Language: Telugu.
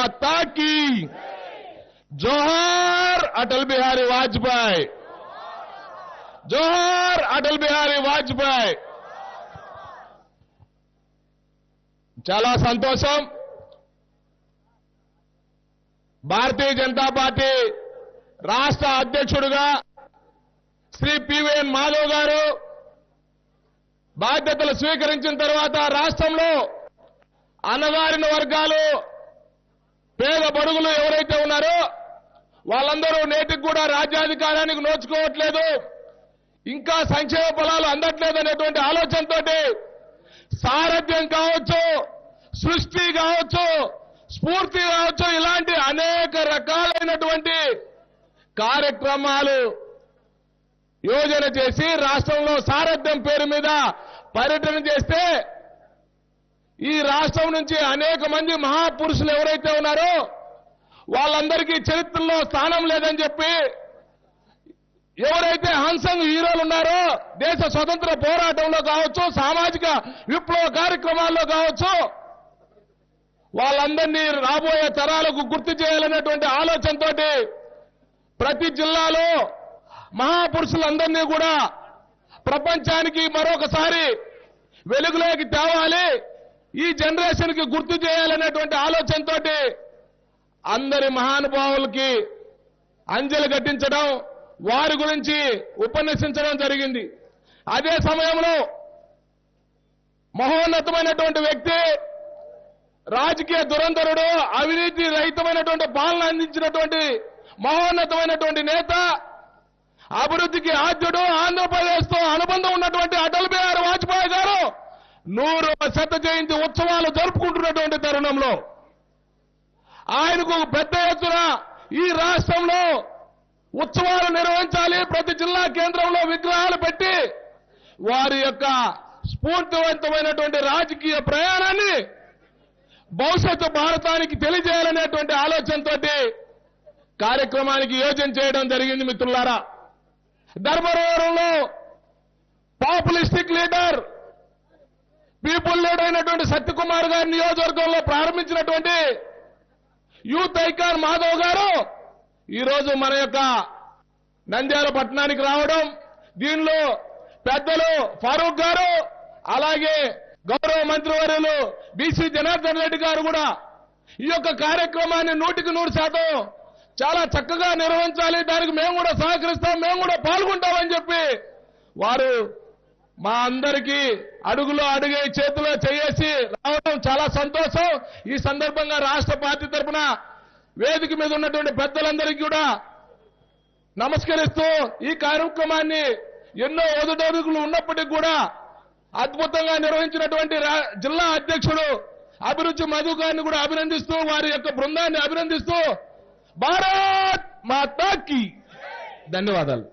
మాతా కీ జోహార్ అటల్ బిహారీ వాజ్పేయి జోహార్ అటల్ బిహారీ వాజ్పేయి చాలా సంతోషం భారతీయ జనతా పార్టీ రాష్ట్ర అధ్యక్షుడుగా శ్రీ పివిఎన్ మాధవ్ గారు బాధ్యతలు స్వీకరించిన తర్వాత రాష్ట్రంలో అన్నగారిన వర్గాలు పేద ఎవరైతే ఉన్నారో వాళ్ళందరూ నేటికి కూడా రాజ్యాధికారానికి నోచుకోవట్లేదు. ఇంకా సంక్షేమ ఫలాలు అందట్లేదు అనేటువంటి ఆలోచనతోటి సారథ్యం కావచ్చు సృష్టి కావచ్చు స్ఫూర్తి కావచ్చు ఇలాంటి అనేక రకాలైనటువంటి కార్యక్రమాలు యోజన చేసి రాష్ట్రంలో సారథ్యం పేరు మీద పర్యటన చేస్తే ఈ రాష్ట్రం నుంచి అనేక మంది మహాపురుషులు ఎవరైతే ఉన్నారో వాళ్ళందరికీ చరిత్రలో స్థానం లేదని చెప్పి ఎవరైతే హంసంగ్ హీరోలు ఉన్నారో దేశ స్వతంత్ర పోరాటంలో కావచ్చు సామాజిక విప్లవ కార్యక్రమాల్లో కావచ్చు వాళ్ళందరినీ రాబోయే తరాలకు గుర్తు చేయాలనేటువంటి ఆలోచనతోటి ప్రతి జిల్లాలో మహాపురుషులందరినీ కూడా ప్రపంచానికి మరొకసారి వెలుగులోకి తేవాలి ఈ జనరేషన్కి గుర్తు చేయాలనేటువంటి ఆలోచనతోటి అందరి మహానుభావులకి అంజలి ఘటించడం వారి గురించి ఉపన్యసించడం జరిగింది. అదే సమయంలో మహోన్నతమైనటువంటి వ్యక్తి రాజకీయ దురంధరుడు అవినీతి రహితమైనటువంటి పాలన అందించినటువంటి మహోన్నతమైనటువంటి నేత అభివృద్ధికి ఆద్యుడు ఆంధ్రప్రదేశ్తో అనుబంధం ఉన్నటువంటి అటల్ బిహారీ వాజ్పేయి గారు నూరు శత జయంతి ఉత్సవాలు జరుపుకుంటున్నటువంటి తరుణంలో ఆయనకు పెద్ద ఎత్తున ఈ రాష్ట్రంలో ఉత్సవాలు నిర్వహించాలి. ప్రతి జిల్లా కేంద్రంలో విగ్రహాలు పెట్టి వారి యొక్క స్ఫూర్తివంతమైనటువంటి రాజకీయ ప్రయాణాన్ని భవిష్యత్తు భారతానికి తెలియజేయాలనేటువంటి ఆలోచనతోటి కార్యక్రమానికి యోజన చేయడం జరిగింది మిత్రులారా. ధర్మవరంలో పాపులిస్టిక్ లీడర్ పీపుల్ లీడర్ అయినటువంటి సత్యకుమార్ గారి నియోజకవర్గంలో ప్రారంభించినటువంటి యూత్ ఐకాన్ మాధవ్ గారు ఈరోజు మన యొక్క నంద్యాల పట్టణానికి రావడం దీనిలో పెద్దలు ఫారూక్ గారు అలాగే గౌరవ మంత్రివర్యులు బీసీ జనార్దన్ రెడ్డి గారు కూడా ఈ యొక్క కార్యక్రమాన్ని నూటికి నూరు శాతం చాలా చక్కగా నిర్వహించాలి. దానికి మేము కూడా సహకరిస్తాం మేము కూడా పాల్గొంటామని చెప్పి వారు మా అందరికీ అడుగులో అడుగే చేతిలో చేసి రావడం చాలా సంతోషం. ఈ సందర్భంగా రాష్ట్ర పార్టీ తరఫున వేదిక మీద ఉన్నటువంటి పెద్దలందరికీ కూడా నమస్కరిస్తూ ఈ కార్యక్రమాన్ని ఎన్నో ఒదుడొదుగులు ఉన్నప్పటికీ కూడా అద్భుతంగా నిర్వహించినటువంటి రా- జిల్లా అధ్యక్షుడు అభిరుచి మధు గారిని కూడా అభినందిస్తూ వారి యొక్క బృందాన్ని అభినందిస్తూ భారత్ మాతాకి. ధన్యవాదాలు.